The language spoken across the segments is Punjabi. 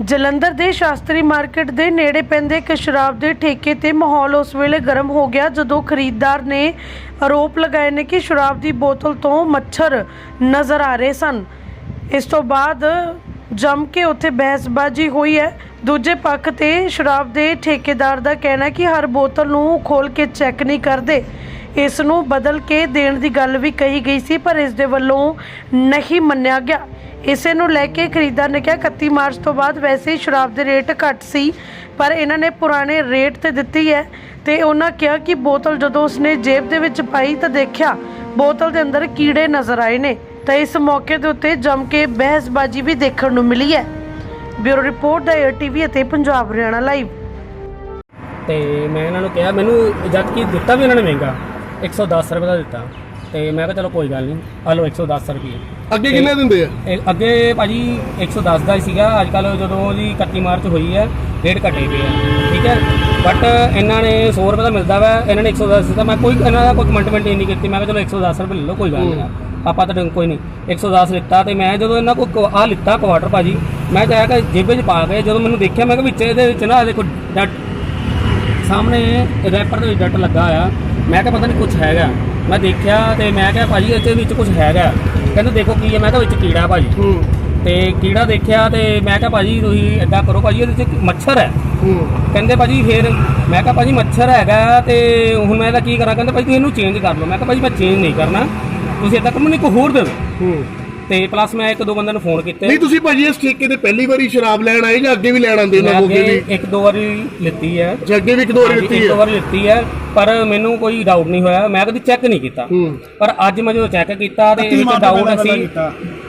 ਜਲੰਧਰ ਦੇ ਸ਼ਾਸਤਰੀ ਮਾਰਕੀਟ ਦੇ ਨੇੜੇ ਪੈਂਦੇ ਇੱਕ ਸ਼ਰਾਬ ਦੇ ਠੇਕੇ ਤੇ ਮਾਹੌਲ ਉਸ ਵੇਲੇ ਗਰਮ ਹੋ ਗਿਆ ਜਦੋਂ ਖਰੀਦਦਾਰ ਨੇ ਆਰੋਪ ਲਗਾਏ ਨੇ ਕਿ ਸ਼ਰਾਬ ਦੀ ਬੋਤਲ ਤੋਂ ਮੱਛਰ ਨਜ਼ਰ ਆ ਰਹੇ ਸਨ। ਇਸ ਤੋਂ ਬਾਅਦ ਜੰਮ ਕੇ ਉੱਥੇ ਬਹਿਸਬਾਜ਼ੀ ਹੋਈ ਹੈ। ਦੂਜੇ ਪੱਖ ਤੇ ਸ਼ਰਾਬ ਦੇ ਠੇਕੇਦਾਰ ਦਾ ਕਹਿਣਾ ਕਿ ਹਰ ਬੋਤਲ ਨੂੰ ਖੋਲ ਕੇ ਚੈੱਕ ਨਹੀਂ ਕਰਦੇ। ਇਸ ਨੂੰ ਬਦਲ ਕੇ ਦੇਣ ਦੀ ਗੱਲ ਵੀ ਕਹੀ ਗਈ ਸੀ, ਪਰ ਇਸ ਦੇ ਵੱਲੋਂ ਨਹੀਂ ਮੰਨਿਆ ਗਿਆ। ਇਸੇ ਨੂੰ ਲੈ ਕੇ ਖਰੀਦਦਾਰ ਨੇ ਕਿਹਾ 31 ਮਾਰਚ ਤੋਂ ਬਾਅਦ ਵੈਸੇ ਹੀ ਸ਼ਰਾਬ ਦੇ ਰੇਟ ਘੱਟ ਸੀ, ਪਰ ਇਹਨਾਂ ਨੇ ਪੁਰਾਣੇ ਰੇਟ ਤੇ ਦਿੱਤੀ ਹੈ ਤੇ ਉਹਨਾਂ ਕਿਹਾ ਕਿ ਬੋਤਲ ਜਦੋਂ ਉਸਨੇ ਜੇਬ ਦੇ ਵਿੱਚ ਪਾਈ ਤਾਂ ਦੇਖਿਆ ਬੋਤਲ ਦੇ ਅੰਦਰ ਕੀੜੇ ਨਜ਼ਰ ਆਏ ਨੇ, ਤਾਂ ਇਸ ਮੌਕੇ ਦੇ ਉੱਤੇ ਜੰਮ ਕੇ ਬਹਿਸਬਾਜ਼ੀ ਵੀ ਦੇਖਣ ਨੂੰ ਮਿਲੀ ਹੈ। ਬਿਊਰੋ ਰਿਪੋਰਟ ਦਾ ਟੀਵੀ ਅਤੇ ਪੰਜਾਬ ਹਰਿਆਣਾ ਲਾਈਵ। ਤੇ ਮੈਂ ਇਹਨਾਂ ਨੂੰ ਕਿਹਾ, ਮੈਨੂੰ ਜਦ ਕਿ ਦਿੱਤਾ ਵੀ ਇਹਨਾਂ ਨੇ ਮਹਿੰਗਾ। 110 ਰੁਪਏ ਦਾ ਦਿੱਤਾ ਤੇ ਮੈਂ ਕਿਹਾ ਚਲੋ ਕੋਈ ਗੱਲ ਨਹੀਂ ਆ ਲਓ 110 ਰੁਪਏ। ਅੱਗੇ ਕਿੰਨੇ ਦਿੰਦੇ ਆ? ਇਹ ਅੱਗੇ ਭਾਜੀ 110 ਦਾ ਹੀ ਸੀਗਾ ਅੱਜ ਕੱਲ ਜਦੋਂ ਉਹਦੀ 31 ਮਾਰਚ ਹੋਈ ਹੈ ਰੇਟ ਘਟੇ ਗਏ ਆ ਠੀਕ ਹੈ? ਬਟ ਇਹਨਾਂ ਨੇ 100 ਰੁਪਏ ਦਾ ਮਿਲਦਾ ਵਾ ਇਹਨਾਂ ਨੇ 110 ਦਿੱਤਾ। ਮੈਂ ਕੋਈ ਇਹਨਾਂ ਦਾ ਕੋਈ ਕਮੈਂਟਮੈਂਟ ਨਹੀਂ ਕੀਤੀ ਮੈਂ ਕਿਹਾ ਚਲੋ 110 ਰੁਪਏ ਲੈ ਲਓ ਕੋਈ ਗੱਲ ਨਹੀਂ ਆਪਾਂ ਤਾਂ ਕੋਈ ਨਹੀਂ 110 ਲਿੱਤਾ ਤੇ ਮੈਂ ਜਦੋਂ ਇਹਨਾਂ ਕੋ ਆ ਲਿੱਤਾ ਕੁਆਟਰ ਭਾਜੀ ਮੈਂ ਚਾਹਿਆ ਕਿ ਜੇਬੇ 'ਚ ਪਾ ਕੇ ਜਦੋਂ ਮੈਨੂੰ ਦੇਖਿਆ ਮੈਂ ਕਿਹਾ ਵਿੱਚ ਇਹਦੇ ਵਿੱਚ ਨਾ ਦੇਖੋ ਡੱਟ। ਸਾਹਮਣੇ ਰੈਪਰ ਦੇ ਵਿੱਚ ਡੱਟ ਲੱਗਾ ਆ ਮੈਂ ਕਿਹਾ ਪਤਾ ਨਹੀਂ ਕੁਝ ਹੈਗਾ। ਮੈਂ ਦੇਖਿਆ ਤੇ ਮੈਂ ਕਿਹਾ ਭਾਜੀ ਇਹਦੇ ਵਿੱਚ ਕੁਝ ਹੈਗਾ। ਕਹਿੰਦੇ ਦੇਖੋ ਕੀ ਹੈ ਮੈਂ ਕਿਹਾ ਵਿੱਚ ਕੀੜਾ ਭਾਜੀ। ਤੇ ਕੀੜਾ ਦੇਖਿਆ ਤੇ ਮੈਂ ਕਿਹਾ ਭਾਜੀ ਤੁਸੀਂ ਏਦਾਂ ਕਰੋ ਭਾਜੀ ਇਹਦੇ ਵਿੱਚ ਮੱਛਰ ਹੈ। ਕਹਿੰਦੇ ਭਾਜੀ ਫੇਰ ਮੈਂ ਕਿਹਾ ਭਾਜੀ ਮੱਛਰ ਹੈਗਾ ਤੇ ਹੁਣ ਮੈਂ ਇਹਦਾ ਕੀ ਕਰਾਂ? ਕਹਿੰਦੇ ਭਾਜੀ ਤੁਸੀਂ ਇਹਨੂੰ ਚੇਂਜ ਕਰ ਲਓ। ਮੈਂ ਕਿਹਾ ਭਾਜੀ ਮੈਂ ਚੇਂਜ ਨਹੀਂ ਕਰਨਾ। ਤੁਸੀਂ ਏਦਾਂ ਕਰੋ ਮੈਨੂੰ ਇੱਕ ਹੋਰ ਦੇ ਦਿਓ। ਤੇ ਪਲੱਸ ਮੈਂ ਇੱਕ ਦੋ ਬੰਦਿਆਂ ਨੂੰ ਫੋਨ ਕੀਤੇ। ਨਹੀਂ ਤੁਸੀਂ ਭਾਜੀ ਇਸ ਠੇਕੇ ਤੇ ਪਹਿਲੀ ਵਾਰੀ ਸ਼ਰਾਬ ਲੈਣ ਆਏ ਜਾਂ ਅੱਗੇ ਵੀ ਲੈਣ ਆਉਂਦੇ ਮੈਂ ਉਹਨਾਂ ਕੋਲ ਅੱਗੇ ਵੀ ਇੱਕ ਦੋ ਵਾਰੀ ਲਿੱਤੀ ਹੈ। ਜਾਂ ਅੱਗੇ ਵੀ ਇੱਕ ਦੋ ਵਾਰੀ ਹਾਂਜੀ, ਦਿੱਤੀ ਇੱਕ ਦੋ ਹੈ? ਵਾਰ ਲਿੱਤੀ ਹੈ ਪਰ ਮੈਨੂੰ ਕੋਈ ਡਾਊਟ ਨਹੀਂ ਹੋਇਆ। ਮੈਂ ਕਦੀ ਚੈੱਕ ਨਹੀਂ ਕੀਤਾ। ਹੂੰ। ਪਰ ਅੱਜ ਮੈਂ ਜਦੋਂ ਚੈੱਕ ਕੀਤਾ ਤੇ ਇੱਕ ਡਾਊਟ ਸੀ।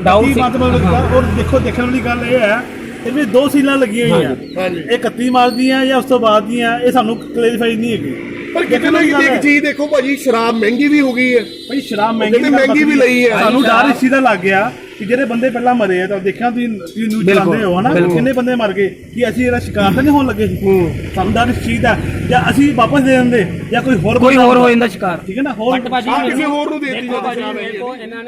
ਡਾਊਟ ਸੀ। ਮਤਲਬ ਹਾਂ। ਔਰ ਦੇਖੋ ਦੇਖਣ ਵਾਲੀ ਗੱਲ ਇਹ ਹੈ ਇਹ ਵੀ ਦੋ ਸੀਲਾਂ ਲੱਗੀਆਂ ਹੋਈਆਂ। ਹਾਂਜੀ। ਇਹ 31 ਮਾਰਚ ਦੀਆਂ ਜਾਂ ਉਸ ਤੋਂ ਬਾਅਦ ਦੀਆਂ ਇਹ ਸਾਨੂੰ ਕਲੈਰੀਫਾਈ ਨਹੀਂ ਹੈਗੀ। ਪਰ ਕਿਤੇ ਨਾ ਕਿਤੇ ਇੱਕ ਚੀਜ਼ ਦੇਖੋ ਭਾਜੀ ਸ਼ਰਾਬ ਮਹਿੰਗੀ ਵੀ ਹੋ ਗਈ ਹੈ। ਭਾਈ ਸ਼ਰਾਬ ਮਹਿੰਗੀ ਗੱਲ ਮਹਿੰਗੀ ਵੀ ਲਈ ਹੈ। ਸਾਨੂੰ ਡਰ ਇਸ ਚੀਜ਼ ਦਾ ਲੱਗ ਗਿਆ ਕਿ ਜਿਹੜੇ ਬੰਦੇ ਪਹਿਲਾਂ ਮਰੇ ਆ ਤਾਂ ਦੇਖਿਆ ਤੁਸੀਂ ਤੁਸੀਂ ਨਿਊਜ਼ ਚਲਾਉਂਦੇ ਹੋ ਹਨਾ। ਕਿੰਨੇ ਬੰਦੇ ਮਰ ਗਏ ਕਿ ਅਸੀਂ ਇਹਦਾ ਸ਼ਿਕਾਰ ਤਾਂ ਨਹੀਂ ਹੋਣ ਲੱਗੇ? ਸੀ ਹੂੰ। ਸਾਨੂੰ ਡਰ ਇਸ ਚੀਜ਼ ਦਾ ਜਾਂ ਅਸੀਂ ਵਾਪਸ ਦੇ ਦਿੰਦੇ ਜਾਂ ਕੋਈ ਹੋਰ ਕੋਈ ਹੋਰ ਹੋ ਜਾਂਦਾ ਸ਼ਿਕਾਰ। ਠੀਕ ਹੈ ਨਾ? ਹੋਰ ਕਿਸੇ ਹੋਰ ਨੂੰ ਦੇ ਦਿੱਤੀ ਜਾਂਦੀ ਸ਼ਰਾਬ ਇਹਨਾਂ ਨੇ